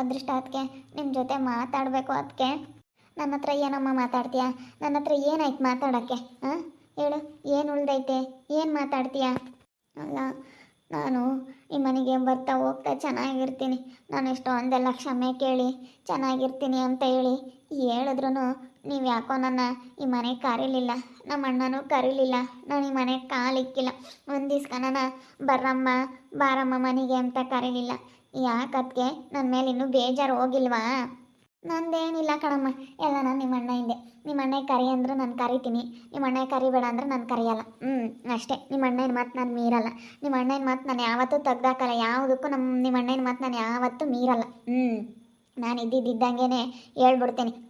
ಅದೃಷ್ಟ ಅದಕ್ಕೆ ನಿಮ್ಮ ಜೊತೆ ಮಾತಾಡಬೇಕು ಅದಕ್ಕೆ ನನ್ನ ಹತ್ರ ಏನಮ್ಮ ಮಾತಾಡ್ತೀಯ? ನನ್ನ ಹತ್ರ ಏನಾಯ್ತು ಮಾತಾಡೋಕ್ಕೆ, ಹಾಂ? ಹೇಳು, ಏನು ಉಳ್ದೈತೆ? ಏನು ಮಾತಾಡ್ತೀಯಾ? ಅಲ್ಲ, ನಾನು ಈ ಮನೆಗೆ ಬರ್ತಾ ಹೋಗ್ತಾ ಚೆನ್ನಾಗಿರ್ತೀನಿ. ನಾನು ಎಷ್ಟೊಂದೆಲ್ಲ ಕ್ಷಮೆ ಕೇಳಿ ಚೆನ್ನಾಗಿರ್ತೀನಿ ಅಂತ ಹೇಳಿ ಹೇಳಿದ್ರು ನೀವು ಯಾಕೋ ನನ್ನ ಈ ಮನೆಗೆ ಕರೀಲಿಲ್ಲ, ನಮ್ಮ ಅಣ್ಣನೂ ಕರೀಲಿಲ್ಲ, ನಾನು ಈ ಮನೆಗೆ ಕಾಲಿಕ್ಕಿಲ್ಲ. ಒಂದು ದಿವ್ಸ ನನ್ನ ಬರ್ರಮ್ಮ, ಬಾರಮ್ಮ ಮನೆಗೆ ಅಂತ ಕರೀಲಿಲ್ಲ. ಯಾಕದ್ಕೆ ನನ್ನ ಮೇಲೆ ಇನ್ನೂ ಬೇಜಾರು ಹೋಗಿಲ್ವಾ? ನಂದೇನಿಲ್ಲ ಕಣಮ್ಮ. ಎಲ್ಲ ನಾನು ನಿಮ್ಮ ಅಣ್ಣ ಹಿಂದೆ. ನಿಮ್ಮ ಅಣ್ಣ ಕರಿ ಅಂದ್ರೆ ನಾನು ಕರಿತೀನಿ. ನಿಮ್ಮ ಅಣ್ಣ ಕರಿಬೇಡ ಅಂದ್ರೆ ನಾನು ಕರೆಯಲ್ಲ. ಹ್ಞೂ ಅಷ್ಟೇ. ನಿಮ್ಮ ಅಣ್ಣನ ಮಾತು ನಾನು ಮೀರಲ್ಲ. ನಿಮ್ಮ ಅಣ್ಣನ ಮಾತು ನಾನು ಯಾವತ್ತೂ ತೆಗ್ದಾಕಲ್ಲ. ಯಾವುದಕ್ಕೂ ನಮ್ಮ ನಿಮ್ಮ ಅಣ್ಣನ ಮಾತು ನಾನು ಯಾವತ್ತೂ ಮೀರಲ್ಲ. ಹ್ಞೂ ನಾನು ಇದ್ದಿದ್ದಂಗೆ ಹೇಳ್ಬಿಡ್ತೀನಿ.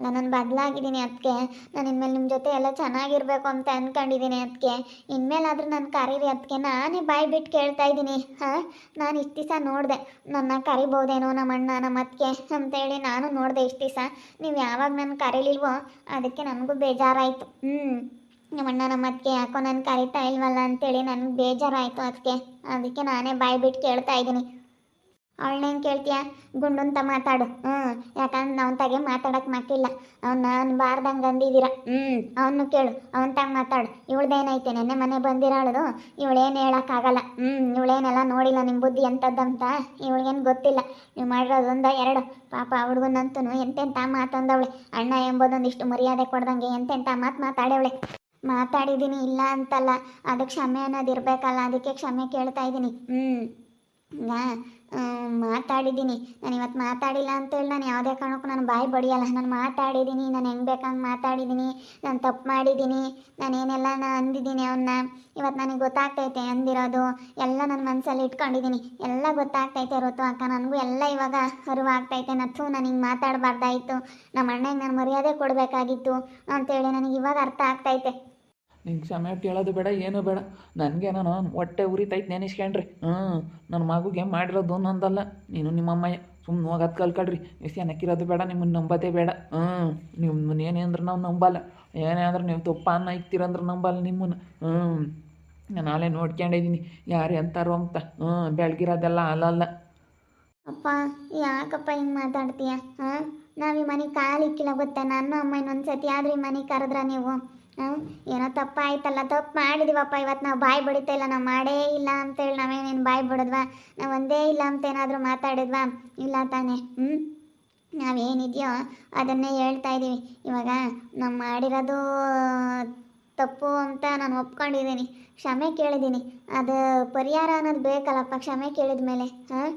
ಅಲ್ಲ ನಾನು ಬದಲಾಗಿದ್ದೀನಿ ಅದಕ್ಕೆ ನಾನು ಇನ್ಮೇಲೆ ನಿಮ್ಮ ಜೊತೆ ಎಲ್ಲ ಚೆನ್ನಾಗಿರ್ಬೇಕು ಅಂತ ಅಂದ್ಕೊಂಡಿದ್ದೀನಿ ಅದಕ್ಕೆ ಇನ್ಮೇಲಾದರೂ ನಾನು ಕರೀರಿ ಅದಕ್ಕೆ ನಾನೇ ಬಾಯಿ ಬಿಟ್ಟು ಕೇಳ್ತಾ ಇದ್ದೀನಿ. ಹಾಂ? ನಾನು ಇಷ್ಟು ದಿವಸ ನೋಡಿದೆ. ನನ್ನ ಕರಿಬೋದೇನೋ ನಮ್ಮ ಅಣ್ಣ, ನಮ್ಮ ಅತ್ತಿಗೆ ಅಂತೇಳಿ ನಾನು ನೋಡಿದೆ ಇಷ್ಟು ದಿವಸ. ನೀವು ಯಾವಾಗ ನಾನು ಕರೀಲಿಲ್ವೋ ಅದಕ್ಕೆ ನನಗೂ ಬೇಜಾರಾಯಿತು. ಹ್ಞೂ ನಮ್ಮ ಅಣ್ಣ, ನಮ್ಮ ಅತ್ತಿಗೆ ಯಾಕೋ ನಾನು ಕರಿತಾ ಇಲ್ವಲ್ಲ ಅಂತೇಳಿ ನನಗೆ ಬೇಜಾರಾಯಿತು ಅದಕ್ಕೆ ಅದಕ್ಕೆ ನಾನೇ ಬಾಯಿ ಬಿಟ್ಟು ಕೇಳ್ತಾ ಇದ್ದೀನಿ. ಅವಳನ್ನೇನು ಕೇಳ್ತೀಯ? ಗುಂಡುಂತ ಮಾತಾಡು. ಹ್ಞೂ ಯಾಕಂದ್ರೆ ಅವನ ತಾಗೆ ಮಾತಾಡಕ್ಕೆ ಮಕ್ಕಿಲ್ಲ ಅವ್ನು ನಾನು ಬಾರ್ದಂಗೆ ಅಂದಿದ್ದೀರ. ಹ್ಞೂ ಅವನು ಕೇಳು. ಅವನ ತಾಗ ಮಾತಾಡು. ಇವಳ್ದೇನೈತೆ? ನೆನ್ನೆ ಮನೆ ಬಂದಿರಾಳದು. ಇವಳೇನು ಹೇಳೋಕ್ಕಾಗಲ್ಲ. ಹ್ಞೂ ಇವಳೇನೆಲ್ಲ ನೋಡಿಲ್ಲ ನಿಮ್ಮ ಬುದ್ಧಿ ಎಂಥದ್ದಂತ. ಇವಳಿಗೇನು ಗೊತ್ತಿಲ್ಲ. ನೀವು ಮಾಡಿರೋದೊಂದ ಎರಡು. ಪಾಪ ಹುಡುಗನಂತೂ ಎಂತೆಂಥ ಮಾತಂದವಳೆ. ಅಣ್ಣ ಎಂಬುದೊಂದಿಷ್ಟು ಮರ್ಯಾದೆ ಕೊಡ್ದಂಗೆ ಎಂತೆಂಥ ಮಾತು ಮಾತಾಡವಳೆ ಮಾತಾಡಿದ್ದೀನಿ ಇಲ್ಲ ಅಂತಲ್ಲ. ಅದಕ್ಕೆ ಕ್ಷಮೆ ಅನ್ನೋದು ಇರಬೇಕಲ್ಲ. ಅದಕ್ಕೆ ಕ್ಷಮೆ ಕೇಳ್ತಾ ಇದ್ದೀನಿ ಹ್ಞೂ ನಾ ಮಾತಾಡಿದ್ದೀನಿ ನಾನು ಇವತ್ತು ಮಾತಾಡಿಲ್ಲ ಅಂತೇಳಿ ನಾನು ಯಾವುದೇ ಕಾರಣಕ್ಕೂ ನಾನು ಬಾಯಿ ಬಡಿಯಲ್ಲ. ನಾನು ಮಾತಾಡಿದ್ದೀನಿ ನಾನು ಹೆಂಗೆ ಬೇಕಂಗೆ ಮಾತಾಡಿದ್ದೀನಿ ನಾನು ತಪ್ಪು ಮಾಡಿದ್ದೀನಿ ನಾನು ಏನೆಲ್ಲ ನಾನು ಅಂದಿದ್ದೀನಿ ಅವನ್ನ ಇವತ್ತು ನನಗೆ ಗೊತ್ತಾಗ್ತೈತೆ ಅಂದಿರೋದು. ಎಲ್ಲ ನನ್ನ ಮನಸ್ಸಲ್ಲಿ ಇಟ್ಕೊಂಡಿದ್ದೀನಿ ಎಲ್ಲ ಗೊತ್ತಾಗ್ತೈತೆ ಋತು ಅಕ್ಕ. ನನಗೂ ಎಲ್ಲ ಇವಾಗ ಅರಿವಾಗ್ತೈತೆ. ನಥು ನಾನು ಹಿಂಗೆ ಮಾತಾಡಬಾರ್ದಾಯಿತು. ನಮ್ಮ ಅಣ್ಣಗೆ ನಾನು ಮರ್ಯಾದೆ ಕೊಡಬೇಕಾಗಿತ್ತು ಅಂತೇಳಿ ನನಗೆ ಇವಾಗ ಅರ್ಥ ಆಗ್ತೈತೆ. ನಿಂಗೆ ಸಮಯ ಕೇಳೋದು ಬೇಡ, ಏನೂ ಬೇಡ. ನನಗೆ ನಾನು ಹೊಟ್ಟೆ ಉರಿತೈತೆ ನೆನೆಸ್ಕೊಂಡ್ರಿ. ಹ್ಞೂ ನನ್ನ ಮಗುಗೆ ಮಾಡಿರೋದು ನಂದಲ್ಲ. ನೀನು ನಿಮ್ಮಮ್ಮಯ್ಯ ಸುಮ್ಮನೆ ಕಲ್ ಕಡಿರಿ ನೀವು ನಕ್ಕಿರೋದು ಬೇಡ ನಿಮ್ಮನ್ನು ನಂಬೋದೇ ಬೇಡ. ಹ್ಞೂ ನಿಮ್ಮನ್ನ ಏನೇ ಅಂದ್ರೆ ನಾವು ನಂಬಲ್ಲ. ಏನೇ ಅಂದ್ರೆ ನೀವು ತುಪ್ಪ ಅನ್ನ ಇಕ್ತೀರಂದ್ರೆ ನಂಬಲ್ಲ ನಿಮ್ಮನ್ನು. ಹ್ಞೂ ನಾನು ನಾಳೆ ನೋಡ್ಕೊಂಡಿದ್ದೀನಿ ಯಾರು ಎಂತಾರೋ ಅಂತ. ಹ್ಞೂ ಬೆಳಗಿರೋದೆಲ್ಲ ಅಲ್ಲಲ್ಲ. ಅಪ್ಪ, ಯಾಕಪ್ಪ ಹಿಂಗೆ ಮಾತಾಡ್ತೀಯ? ಹಾಂ ನಾವು ಈ ಮನೆಗೆ ಕಾಲಿಕ್ಕಿಲ್ಲ ಗೊತ್ತಾ? ನನ್ನ ಅಮ್ಮ ಇನ್ನೊಂದು ಸತಿ ಆದ್ರೆ ಈ ಮನೆಗೆ ಕರೆದ್ರ ನೀವು. ಏನೋ ತಪ್ಪಾಯ್ತಲ್ಲ, ತಪ್ಪು ಮಾಡಿದೀವಪ್ಪ. ಇವತ್ತು ನಾವು ಬಾಯಿ ಬಡಿತಾ ಇಲ್ಲ, ನಾವು ಮಾಡೇ ಇಲ್ಲ ಅಂತೇಳಿ ನಾವೇನೇನು ಬಾಯಿ ಬಿಡದ್ವಾ? ನಾವು ಒಂದೇ ಇಲ್ಲ ಅಂತ ಏನಾದರೂ ಮಾತಾಡಿದ್ವಾ? ಇಲ್ಲ ತಾನೇ ಹ್ಞೂ ನಾವೇನಿದೆಯೋ ಅದನ್ನೇ ಹೇಳ್ತಾ ಇದ್ದೀವಿ ಇವಾಗ ನಾವು ಮಾಡಿರೋದು ತಪ್ಪು ಅಂತ ನಾನು ಒಪ್ಕೊಂಡಿದ್ದೀನಿ. ಕ್ಷಮೆ ಕೇಳಿದ್ದೀನಿ. ಅದು ಪರಿಹಾರ ಅನ್ನೋದು ಬೇಕಲ್ಲಪ್ಪ, ಕ್ಷಮೆ ಕೇಳಿದ ಮೇಲೆ ಹಾಂ?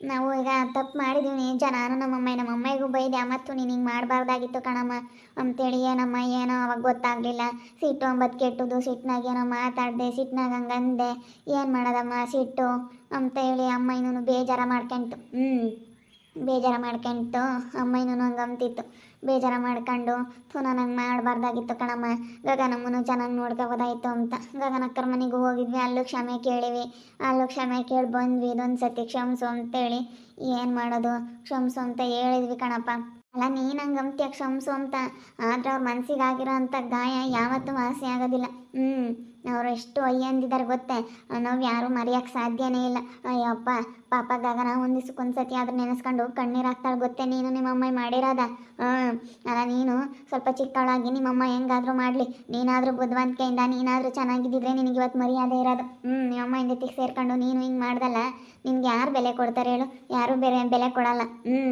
ನಾವು ಈಗ ತಪ್ಪು ಮಾಡಿದ್ದೀವಿ ನಿಜ ನಾನು ನಮ್ಮಮ್ಮ ನಮ್ಮ ಅಮ್ಮಿಗೂ ಬೈದೆ ಮತ್ತು ನೀನು ಹಿಂಗೆ ಮಾಡಬಾರ್ದಾಗಿತ್ತು ಕಣಮ್ಮ ಅಂತೇಳಿ, ಏನಮ್ಮ, ಏನೋ ಅವಾಗ ಗೊತ್ತಾಗಲಿಲ್ಲ. ಸಿಟ್ಟು ಅಂಬತ್ ಕೆಟ್ಟದು ಸಿಟ್ಟಿನಾಗ ಏನೋ ಮಾತಾಡಿದೆ ಸಿಟ್ಟಿನಾಗ ಹಂಗೆ ಅಂದೆ. ಏನು ಮಾಡೋದಮ್ಮ ಸಿಟ್ಟು ಅಂತೇಳಿ ಅಮ್ಮ ಇನ್ನೂ ಬೇಜಾರ ಮಾಡ್ಕೊಂತು ಹ್ಞೂ ಬೇಜಾರ ಮಾಡ್ಕೊಂತು ಅಮ್ಮ ಇನ್ನೂ ಹಂಗೆ ಅಂತಿತ್ತು ಬೇಜಾರ ಮಾಡ್ಕೊಂಡು ಥೂ ನಾನು ಹಂಗೆ ಮಾಡಬಾರ್ದಾಗಿತ್ತು ಕಣಮ್ಮ. ಗಗನಮ್ಮನು ಚೆನ್ನಾಗಿ ನೋಡ್ಕೋಬೋದಾಯಿತು ಅಂತ. ಗಗನಕ್ಕರ ಮನೆಗೂ ಹೋಗಿದ್ವಿ, ಅಲ್ಲೂ ಕ್ಷಮೆ ಕೇಳಿವಿ. ಅಲ್ಲೂ ಕ್ಷಮೆ ಕೇಳಿ ಬಂದ್ವಿ, ಇದೊಂದು ಸತಿ ಕ್ಷಮಿಸು ಅಂತೇಳಿ. ಏನು ಮಾಡೋದು? ಕ್ಷಮಿಸು ಅಂತ ಹೇಳಿದ್ವಿ ಕಣಪ್ಪ. ಅಲ್ಲ, ನೀನು ಅಂತ ಕ್ಷಮಿಸು ಅಂತ. ಆದ್ರೆ ಅವ್ರ ಮನಸ್ಸಿಗೆ ಆಗಿರೋ ಅಂಥ ಗಾಯ ಯಾವತ್ತೂ ವಾಸಿ ಆಗೋದಿಲ್ಲ. ಹ್ಞೂ ಅವ್ರು ಎಷ್ಟು ಅಯ್ಯಂದಿದ್ದಾರೆ ಗೊತ್ತೇ? ನಾವು ಯಾರೂ ಮರೆಯೋಕ್ಕೆ ಸಾಧ್ಯನೇ ಇಲ್ಲ. ಅಯ್ಯಪ್ಪ ಪಾಪ ಗಗನ ಒಂದಿವ್ಸಕ್ಕೆ ಸತಿ ಆದ್ರೆ ನೆನೆಸ್ಕೊಂಡು ಕಣ್ಣೀರು ಹಾಕ್ತಾಳೆ ಗೊತ್ತೇ ನೀನು ನಿಮ್ಮ ಅಮ್ಮ ಮಾಡಿರೋದ? ಹಾಂ ಅಲ್ಲ ನೀನು ಸ್ವಲ್ಪ ಚಿಕ್ಕವಳಾಗಿ ನಿಮ್ಮಮ್ಮ ಹೆಂಗಾದ್ರೂ ಮಾಡಲಿ. ನೀನಾದರೂ ಬುದ್ಧಿವಂತಿಕೆಯಿಂದ, ನೀನಾದರೂ ಚೆನ್ನಾಗಿದ್ದಿದ್ರೆ ನಿನಗೆ ಇವತ್ತು ಮರ್ಯಾದೆ ಇರೋದು. ಹ್ಞೂ ನಿಮ್ಮಮ್ಮ ಜೊತೆಗೆ ಸೇರ್ಕೊಂಡು ನೀನು ಹಿಂಗೆ ಮಾಡ್ದಲ್ಲ, ನಿನ್ಗೆ ಯಾರು ಬೆಲೆ ಕೊಡ್ತಾರೆ ಹೇಳು? ಯಾರೂ ಬೇರೆ, ಬೆಲೆ ಕೊಡಲ್ಲ. ಹ್ಞೂ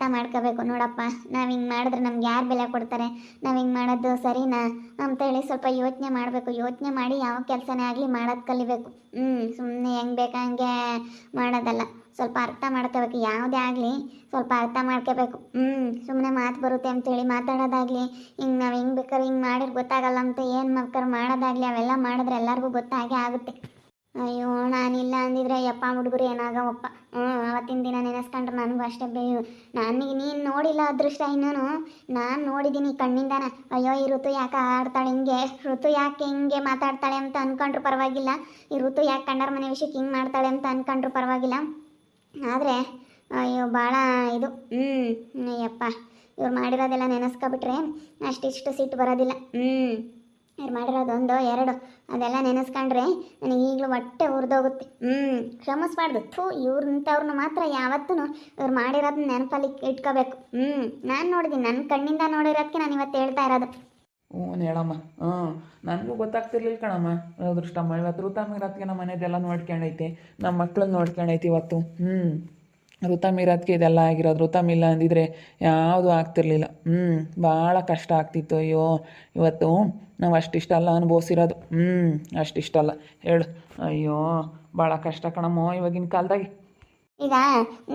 ಅರ್ಥ ಮಾಡ್ಕೋಬೇಕು ನೋಡಪ್ಪ. ನಾವು ಹಿಂಗೆ ಮಾಡಿದ್ರೆ ನಮ್ಗೆ ಯಾರು ಬೆಲೆ ಕೊಡ್ತಾರೆ? ನಾವು ಹಿಂಗೆ ಮಾಡೋದು ಸರಿನಾ? ಅಂತೇಳಿ ಸ್ವಲ್ಪ ಯೋಚನೆ ಮಾಡಬೇಕು. ಯೋಚನೆ ಮಾಡಿ ಯಾವ ಕೆಲಸನೇ ಆಗಲಿ ಮಾಡೋದು ಕಲಿಬೇಕು. ಹ್ಞೂ ಸುಮ್ಮನೆ ಹೆಂಗೆ ಬೇಕಂಗೆ ಮಾಡೋದಲ್ಲ. ಸ್ವಲ್ಪ ಅರ್ಥ ಮಾಡ್ಕೋಬೇಕು. ಯಾವುದೇ ಆಗಲಿ ಸ್ವಲ್ಪ ಅರ್ಥ ಮಾಡ್ಕೋಬೇಕು. ಹ್ಞೂ ಸುಮ್ಮನೆ ಮಾತು ಬರುತ್ತೆ ಅಂತೇಳಿ ಮಾತಾಡೋದಾಗಲಿ. ಹಿಂಗೆ ನಾವು ಹೆಂಗೆ ಬೇಕಾದ್ರೆ ಹಿಂಗೆ ಮಾಡಿದ್ರೆ ಗೊತ್ತಾಗಲ್ಲ ಅಂತ ಏನು ಮಾಡ್ತಾರೆ ಮಾಡೋದಾಗಲಿ, ಅವೆಲ್ಲ ಮಾಡಿದ್ರೆ ಎಲ್ಲರಿಗೂ ಗೊತ್ತಾಗೇ ಆಗುತ್ತೆ. ಅಯ್ಯೋ ನಾನಿಲ್ಲ ಅಂದಿದ್ರೆ, ಯಪ್ಪ, ಹುಡುಗರು ಏನಾಗವಪ್ಪ? ಹ್ಞೂ ಅವತ್ತಿನ ದಿನ ನೆನೆಸ್ಕೊಂಡ್ರೆ ನನಗೂ ಅಷ್ಟೇ ಬೇಯು. ನನಗೆ ನೀನು ನೋಡಿಲ್ಲ ಅದೃಷ್ಟ ಇನ್ನೂ ನಾನು ನೋಡಿದ್ದೀನಿ ಕಣ್ಣಿಂದಾನ. ಅಯ್ಯೋ, ಈ ಋತು ಯಾಕೆ ಆಡ್ತಾಳೆ ಹಿಂಗೆ? ಋತು ಯಾಕೆ ಹಿಂಗೆ ಮಾತಾಡ್ತಾಳೆ ಅಂತ ಅನ್ಕೊಂಡ್ರು ಪರವಾಗಿಲ್ಲ. ಈ ಋತು ಯಾಕೆ ಕಂಡರ ಮನೆ ವಿಷಯಕ್ಕೆ ಹಿಂಗೆ ಮಾಡ್ತಾಳೆ ಅಂತ ಅನ್ಕೊಂಡ್ರು ಪರವಾಗಿಲ್ಲ. ಆದರೆ, ಅಯ್ಯೋ ಭಾಳ ಇದು. ಹ್ಞೂ ಅಯ್ಯಪ್ಪ, ಇವ್ರು ಮಾಡಿರೋದೆಲ್ಲ ನೆನೆಸ್ಕೊಬಿಟ್ರೆ ಅಷ್ಟಿಷ್ಟು ಸಿಟ್ಟು ಬರೋದಿಲ್ಲ. ಹ್ಞೂ ಅವ್ರು ಮಾಡಿರೋದು ಒಂದು ಎರಡು, ಅದೆಲ್ಲ ನೆನೆಸ್ಕೊಂಡ್ರೆ ನನಗೆ ಈಗಲೂ ಹೊಟ್ಟೆ ಉರಿದೋಗುತ್ತೆ. ಹ್ಞೂ ಕ್ಷಮಿಸ್ಬಾರ್ದು. ಥೂ ಇವ್ರಂಥವ್ರನ್ನ ಮಾತ್ರ ಯಾವತ್ತೂ ಇವ್ರು ಮಾಡಿರೋದನ್ನ ನೆನಪಲ್ಲಿ ಇಟ್ಕೋಬೇಕು. ಹ್ಞೂ ನಾನು ನೋಡಿದ್ದೀನಿ ನನ್ನ ಕಣ್ಣಿಂದ ನೋಡಿರೋದಕ್ಕೆ ನಾನು ಇವತ್ತು ಹೇಳ್ತಾ ಇರೋದು. ಹ್ಞೂ ಹೇಳಮ್ಮ. ಹ್ಞೂ, ನನಗೂ ಗೊತ್ತಾಗ್ತಿರ್ಲಿಲ್ಲ ಕಣಮ್ಮ. ಅದೃಷ್ಟಮ್ಮ ಇವತ್ತು ಋತ ಮೀರಾತ್ಗೆ ನಮ್ಮ ಮನೆದೆಲ್ಲ ನೋಡ್ಕೊಂಡೈತೆ ನಮ್ಮ ಮಕ್ಳನ್ನ ನೋಡ್ಕೊಂಡೈತಿ ಇವತ್ತು. ಹ್ಞೂ ಋತ ಮೀರಾತ್ಗೆ ಇದೆಲ್ಲ ಆಗಿರೋದು. ಋತಮ್ ಇಲ್ಲ ಅಂದಿದ್ರೆ ಯಾವುದೂ ಆಗ್ತಿರ್ಲಿಲ್ಲ. ಹ್ಞೂ ಭಾಳ ಕಷ್ಟ ಆಗ್ತಿತ್ತು. ಅಯ್ಯೋ, ಇವತ್ತು ನಾವು ಅಷ್ಟಿಷ್ಟಲ್ಲ ಅನುಭವಿಸಿರೋದು. ಹ್ಞೂ ಅಷ್ಟಿಷ್ಟಲ್ಲ ಹೇಳು. ಅಯ್ಯೋ ಭಾಳ ಕಷ್ಟ ಕಣಮ್ಮ ಇವಾಗಿನ ಕಾಲದಾಗೆ. ಈಗ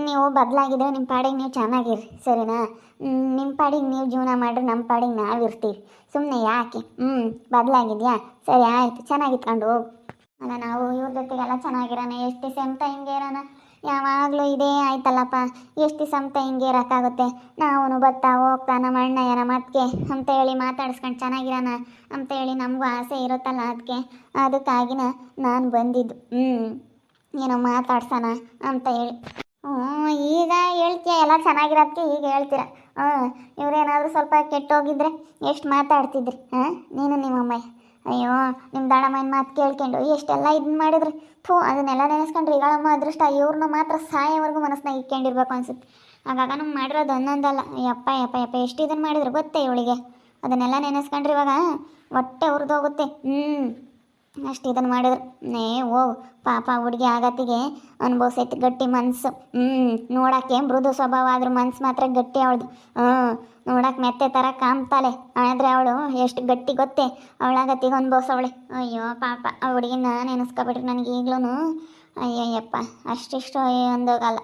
ನೀವು ಬದಲಾಗಿದ್ರೆ ನಿಮ್ಮ ಪಾಡಿಗೆ ನೀವು ಚೆನ್ನಾಗಿರಿ, ಸರಿನಾ? ನಿಮ್ಮ ಪಾಡಿಗೆ ನೀವು ಜೀವನ ಮಾಡಿರಿ ನಮ್ಮ ಪಾಡಿಗೆ ನಾವು ಇರ್ತೀವಿ. ಸುಮ್ಮನೆ ಯಾಕೆ? ಹ್ಞೂ ಬದಲಾಗಿದೆಯಾ? ಸರಿ, ಆಯ್ತು. ಚೆನ್ನಾಗಿತ್ಕೊಂಡು ಹೋಗು. ಅಲ್ಲ, ನಾವು ಇವ್ರ ಜೊತೆಗೆಲ್ಲ ಚೆನ್ನಾಗಿರೋಣ, ಎಷ್ಟು ಸೇಮ್ ಟೈಮ್ಗೆ ಇರೋಣ? ಯಾವಾಗಲೂ ಇದೇ ಆಯ್ತಲ್ಲಪ್ಪ. ಎಷ್ಟು ಅಂತ ಹಿಂಗೆ ಇರೋಕ್ಕಾಗುತ್ತೆ. ನಾವು ಬರ್ತಾ ಹೋಗ್ತಾ ನಮ್ಮ ಅಣ್ಣ ಯಾರ ಮತ್ಗೆ ಅಂತ ಹೇಳಿ ಮಾತಾಡ್ಸ್ಕೊಂಡು ಚೆನ್ನಾಗಿರೋಣ ಅಂತ ಹೇಳಿ ನಮಗೂ ಆಸೆ ಇರುತ್ತಲ್ಲ ಅದಕ್ಕೆ ಅದಕ್ಕಾಗಿನ ನಾನು ಬಂದಿದ್ದು. ಹ್ಞೂ ಏನೋ ಮಾತಾಡ್ಸೋಣ ಅಂತ ಹೇಳಿ. ಹ್ಞೂ ಈಗ ಹೇಳ್ತೀಯ? ಎಲ್ಲ ಚೆನ್ನಾಗಿರೋದಕ್ಕೆ ಈಗ ಹೇಳ್ತೀರ? ಹ್ಞೂ ಇವರೇನಾದರೂ ಸ್ವಲ್ಪ ಕೆಟ್ಟೋಗಿದ್ರೆ ಎಷ್ಟು ಮಾತಾಡ್ತಿದ್ರಿ? ಹಾಂ, ನೀನು ನಿಮ್ಮಮ್ಮ ಅಯ್ಯೋ ನಿಮ್ಮ ದಡಮ್ಮನ ಮಾತು ಕೇಳ್ಕೊಂಡು ಎಷ್ಟೆಲ್ಲ ಇದನ್ನ ಮಾಡಿದ್ರಿ? ಥೂ, ಅದನ್ನೆಲ್ಲ ನೆನೆಸ್ಕೊಂಡ್ರೆ ಈಗಳಮ್ಮ ಅದೃಷ್ಟ ಇವ್ರನ್ನ ಮಾತ್ರ ಸಾಯೋವರೆಗೂ ಮನಸ್ಸಿನಾಗ ಇಟ್ಕೊಂಡಿರ್ಬೇಕು ಅನ್ಸುತ್ತೆ. ಆಗಾಗ ನಮ್ಗೆ ಮಾಡಿರೋದು ಒಂದೊಂದಲ್ಲ. ಯಪ್ಪ ಯಪ್ಪ ಯಪ್ಪ, ಎಷ್ಟು ಇದನ್ನು ಮಾಡಿದ್ರು ಗೊತ್ತೇ ಇವಳಿಗೆ. ಅದನ್ನೆಲ್ಲ ನೆನೆಸ್ಕೊಂಡ್ರೆ ಇವಾಗ ಹೊಟ್ಟೆ ಉರಿದೋಗುತ್ತೆ. ಹ್ಞೂ ಅಷ್ಟು ಇದನ್ನು ಮಾಡಿದ್ರು. ನೇ, ಓ, ಪಾಪ ಹುಡುಗಿ ಆಗತ್ತಿಗೆ ಅನುಭವಿಸೈತಿ ಗಟ್ಟಿ ಮನ್ಸು. ಹ್ಞೂ ನೋಡಕ್ಕೆ ಮೃದು ಸ್ವಭಾವ ಆದ್ರೂ ಮನ್ಸು ಮಾತ್ರ ಗಟ್ಟಿ ಅವಳದು. ಹ್ಞೂ ನೋಡಕ್ಕೆ ಮೆತ್ತೆ ಥರ ಕಾಮ್ತಾಳೆ ಆದರೆ ಅವಳು ಎಷ್ಟು ಗಟ್ಟಿ ಗೊತ್ತೇ? ಅವಳಾಗತ್ತಿಗೆ ಅನುಭವಿಸವಳೆ. ಅಯ್ಯೋ, ಪಾಪ, ಆ ಹುಡುಗಿನ ನೆನೆಸ್ಕೊಬಿಟ್ರೆ ನನಗೆ ಈಗ್ಲೂ ಅಯ್ಯಯ್ಯಪ್ಪ, ಅಷ್ಟಿಷ್ಟು ಒಂದೋಗಲ್ಲ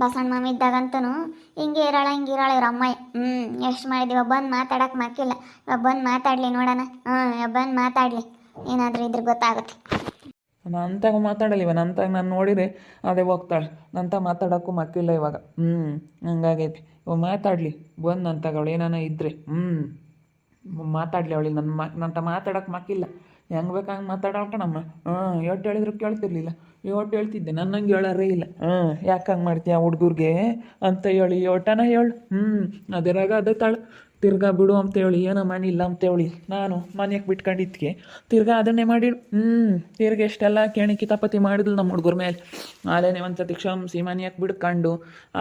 ಬಸಣ್ಣ ಮಾಮಿ ಇದ್ದಾಗಂತೂ ಹಿಂಗೆ ಇರೋಳ ಹಿಂಗೆ ಇರೋಳ ಇವ್ರ ಅಮ್ಮಯ್ಯ ಹ್ಞೂ ಎಷ್ಟು ಮಾಡಿದೀವಿ ಬಂದು ಮಾತಾಡಕ್ಕೆ ಮಕ್ಕಿಲ್ಲ. ಬಂದು ಮಾತಾಡಲಿ ನೋಡೋಣ. ಹಾಂ ಬಂದು ಮಾತಾಡಲಿ. ಏನಾದರೂ ಇದ್ರೆ ಗೊತ್ತಾಗುತ್ತೆ. ನಂತಾಗ ಮಾತಾಡಲಿ ಇವ, ನಂತಾಗ ನಾನು ನೋಡಿದೆ, ಅದೇ ಹೋಗ್ತಾಳೆ. ನಂತ ಮಾತಾಡೋಕ್ಕೂ ಮಕ್ಕಿಲ್ಲ ಇವಾಗ. ಹ್ಞೂ ಹಂಗಾಗೈತಿ. ಇವ ಮಾತಾಡಲಿ, ಬಂದು ನಂತಾಗ ಅವಳು ಏನಾನ ಇದ್ದರೆ ಹ್ಞೂ ಮಾತಾಡಲಿ ಅವಳಿಗೆ. ನನ್ನ ಮ, ನಂತ ಮಾತಾಡೋಕೆ ಮಕ್ಕಿಲ್ಲ. ಹೆಂಗೆ ಬೇಕು ಹಂಗೆ ಮಾತಾಡಕಣಮ್ಮ ಕಣಮ್ಮ ಹಾಂ ಹೇಳಿದ್ರು ಕೇಳ್ತಿರ್ಲಿಲ್ಲ. ಯೋಟ್ ಹೇಳ್ತಿದ್ದೆ, ನನ್ನಂಗೆ ಹೇಳೋರೇ ಇಲ್ಲ. ಹಾಂ, ಯಾಕೆ ಹಂಗೆ ಮಾಡ್ತೀಯ ಹುಡುಗರಿಗೆ? ಅಂತ ಹೇಳಿ ಯೋಟನ ಹೇಳು. ಹ್ಞೂ ಅದರಾಗ ಅದೇ ತಾಳು. ತಿರ್ಗಾ ಬಿಡು ಅಂತ ಹೇಳಿ, ಏನೋ ಮನೆ ಇಲ್ಲ ಅಂತ ಹೇಳಿ, ನಾನು ಮನೆಗೆ ಬಿಟ್ಕೊಂಡಿದ್ಕೆ. ತಿರ್ಗಾ ಅದನ್ನೇ ಮಾಡಿ ಹ್ಞೂ ತಿರ್ಗ ಎಷ್ಟೆಲ್ಲ ಕೇಣಿ ಕಿತಾಪತಿ ಮಾಡಿದ್ಲು ನಮ್ಮ ಹುಡುಗರ ಮೇಲೆ. ಆಲೇನೆ ಒಂದು ಸತಿ ಕ್ಷಮಿಸಿ ಮನೆಯಾಗ ಬಿಡ್ಕೊಂಡು,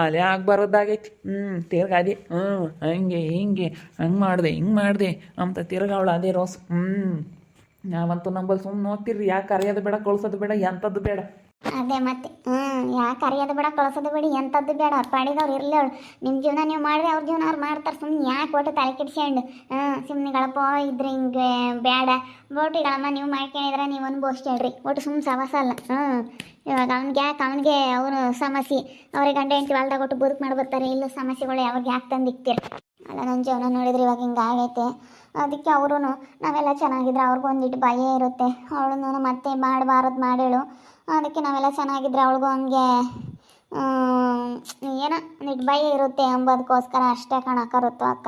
ಆಲೇ ಆಗ್ ಬರೋದಾಗೈತಿ ಹ್ಞೂ ತಿರ್ಗಾ ಅದೇ ಹ್ಞೂ ಹಂಗೆ, ಹಿಂಗೆ, ಹಂಗೆ ಮಾಡಿದೆ, ಹಿಂಗೆ ಮಾಡಿದೆ ಅಂತ ತಿರ್ಗಾ ಅವಳು ಅದೇ ರೋಸ್. ಹ್ಞೂ ನಾವಂತೂ ನಂಬಲ್ ಸುಮ್ಮನೆ ಹೋಗ್ತಿರ್ರಿ ಯಾಕೆ ಕರೆಯೋದು ಬೇಡ, ಕಳ್ಸೋದು ಬೇಡ ಎಂಥದ್ದು ಬೇಡ. ಅದೇ ಮತ್ತೆ ಹ್ಞೂ ಯಾಕೆ ಕರೆಯೋದು ಬೇಡ, ಕಳ್ಸೋದು ಬೇಡ ಎಂಥದ್ದು ಬೇಡ. ಪಾಡಿದವ್ರು ಅವ್ರು ಇರಲಿ ಅವಳು. ನಿಮ್ಮ ಜೀವನ ನೀವು ಮಾಡಿದ್ರೆ ಅವ್ರ ಜೀವನ ಅವ್ರು ಮಾಡ್ತಾರೆ. ಸುಮ್ಮನೆ ಯಾಕೆ ಒಟ್ಟು ತಲೆ ಕೆಡ್ಸ್ಕೊಂಡು ಹಾಂ ಸುಮ್ಮನೆಗಳಪ್ಪ ಇದ್ರೆ ಹಿಂಗೆ ಬೇಡ ಬೋಟಿಗಳಮ್ಮ ನೀವು ಮಾಡ್ಕೊಂಡಿದ್ರೆ ನೀವು ಅನ್ಭವಿಸ್ಕೊಳ್ರಿ. ಒಟ್ಟು ಸುಮ್ಮನೆ ಸವಾಸ ಅಲ್ಲ. ಹ್ಞೂ ಇವಾಗ ಅವ್ನಿಗೆ ಯಾಕೆ, ಅವನಿಗೆ ಅವನು ಸಮಸ್ಯೆ. ಅವ್ರಿಗೆ ಗಂಡ ಹೆಂಡತಿ ಹೊಲ್ದಾಗ ಒಟ್ಟು ಬದುಕು ಮಾಡಿ ಬರ್ತಾರೆ ಇಲ್ಲ ಸಮಸ್ಯೆಗಳು ಯಾವಾಗ ಯಾಕೆ ತಂದಿಕ್ತೀರ? ಅಲ್ಲ ನನ್ನ ಜೀವನ ನೋಡಿದ್ರೆ ಇವಾಗ ಹಿಂಗೆ ಆಗೈತೆ. ಅದಕ್ಕೆ ಅವರು ನಾವೆಲ್ಲ ಚೆನ್ನಾಗಿದ್ರೆ ಅವ್ರಿಗೂ ಒಂದಿಟ್ಟು ಭಯ ಇರುತ್ತೆ. ಅವಳನ್ನು ಮತ್ತೆ ಮಾಡಬಾರದು ಮಾಡೇಳು ಅದಕ್ಕೆ ನಾವೆಲ್ಲ ಚೆನ್ನಾಗಿದ್ರೆ ಅವಳಿಗೂ ಹಂಗೆ ಏನೋ ಒಂದಿಟ್ಟು ಭಯ ಇರುತ್ತೆ ಅಂಬೋದಕ್ಕೋಸ್ಕರ ಅಷ್ಟೇ ಕಣಕ್ಕರುತ್ತು ಅಕ್ಕ.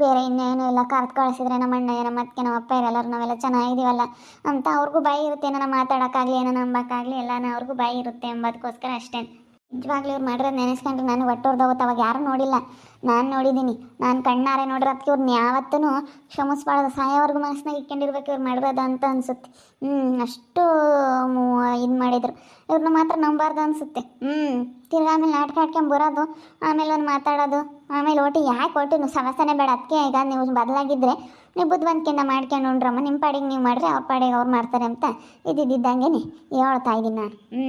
ಬೇರೆ ಇನ್ನೇನು ಇಲ್ಲ. ಕರೆದು ಕಳಿಸಿದ್ರೆ ನಮ್ಮ ಅಣ್ಣ ನಮ್ಮ ಮತ್ತೆ ನಮ್ಮ ಅಪ್ಪ ಇರಲ್ಲರು ನಾವೆಲ್ಲ ಚೆನ್ನಾಗಿದ್ದೀವಲ್ಲ ಅಂತ ಅವ್ರಿಗೂ ಭಯ ಇರುತ್ತೆ. ಏನೋ ಮಾತಾಡೋಕ್ಕಾಗಲಿ ಏನೋ ನಂಬಕ್ಕಾಗಲಿ, ಎಲ್ಲನೂ ಅವ್ರಿಗೂ ಭಯ ಇರುತ್ತೆ ಎಂಬುದಕ್ಕೋಸ್ಕರ ಅಷ್ಟೇ. ನಿಜವಾಗ್ಲೂ ಇವ್ರು ಮಾಡಿರೋದು ನೆನೆಸ್ಕೊಂಡ್ರೆ ನಾನು ಒಟ್ಟು ಹೊರ್ದೋಗುತ್ತೆ ಅವಾಗ ಯಾರು ನೋಡಿಲ್ಲ. ನಾನು ನೋಡಿದ್ದೀನಿ. ನಾನು ಕಣ್ಣಾರೆ ನೋಡಿರೋದಕ್ಕೆ ಇವ್ರನ್ನ ಯಾವತ್ತೂ ಕ್ಷಮಿಸ್ಬಾರ್ದು. ಸಾಯೋವರೆಗೂ ಮನಸ್ಸಿನಾಗ ಇಟ್ಕೊಂಡಿರ್ಬೇಕು ಇವ್ರು ಮಾಡಿರೋದು ಅಂತ ಅನಿಸುತ್ತೆ. ಹ್ಞೂ ಅಷ್ಟು ಇದು ಮಾಡಿದರು. ಇವ್ರನ್ನ ಮಾತ್ರ ನಂಬಾರ್ದು ಅನಿಸುತ್ತೆ. ಹ್ಞೂ ತಿರ್ಗಿ ಆಮೇಲೆ ನಾಟಕ ಆಡ್ಕೊಂಡ್ ಬರೋದು, ಆಮೇಲೆ ಒಂದು ಮಾತಾಡೋದು, ಆಮೇಲೆ ಒಟ್ಟು ಯಾಕೆ ಒಟ್ಟು ನೀವು ಸಮಸ್ಯೆನೇ ಬೇಡ. ಅದಕ್ಕೆ ಈಗ ನೀವು ಬದಲಾಗಿದ್ದರೆ ನೀವು ಬುದ್ಧಿವಂತಿಕೆಯಿಂದ ಮಾಡ್ಕೊಂಡು ಉಂಡ್ರಮ್ಮ ನಿಮ್ಮ ಪಾಡಿಗೆ ನೀವು ಮಾಡಿದ್ರೆ ಅವ್ರ ಪಾಡಿಗೆ ಅವ್ರು ಮಾಡ್ತಾರೆ ಅಂತ ಇದ್ದಿದ್ದಂಗೆ ಹೇಳ್ತಾ ಇದ್ದೀನಿ ನಾನು. ಹ್ಞೂ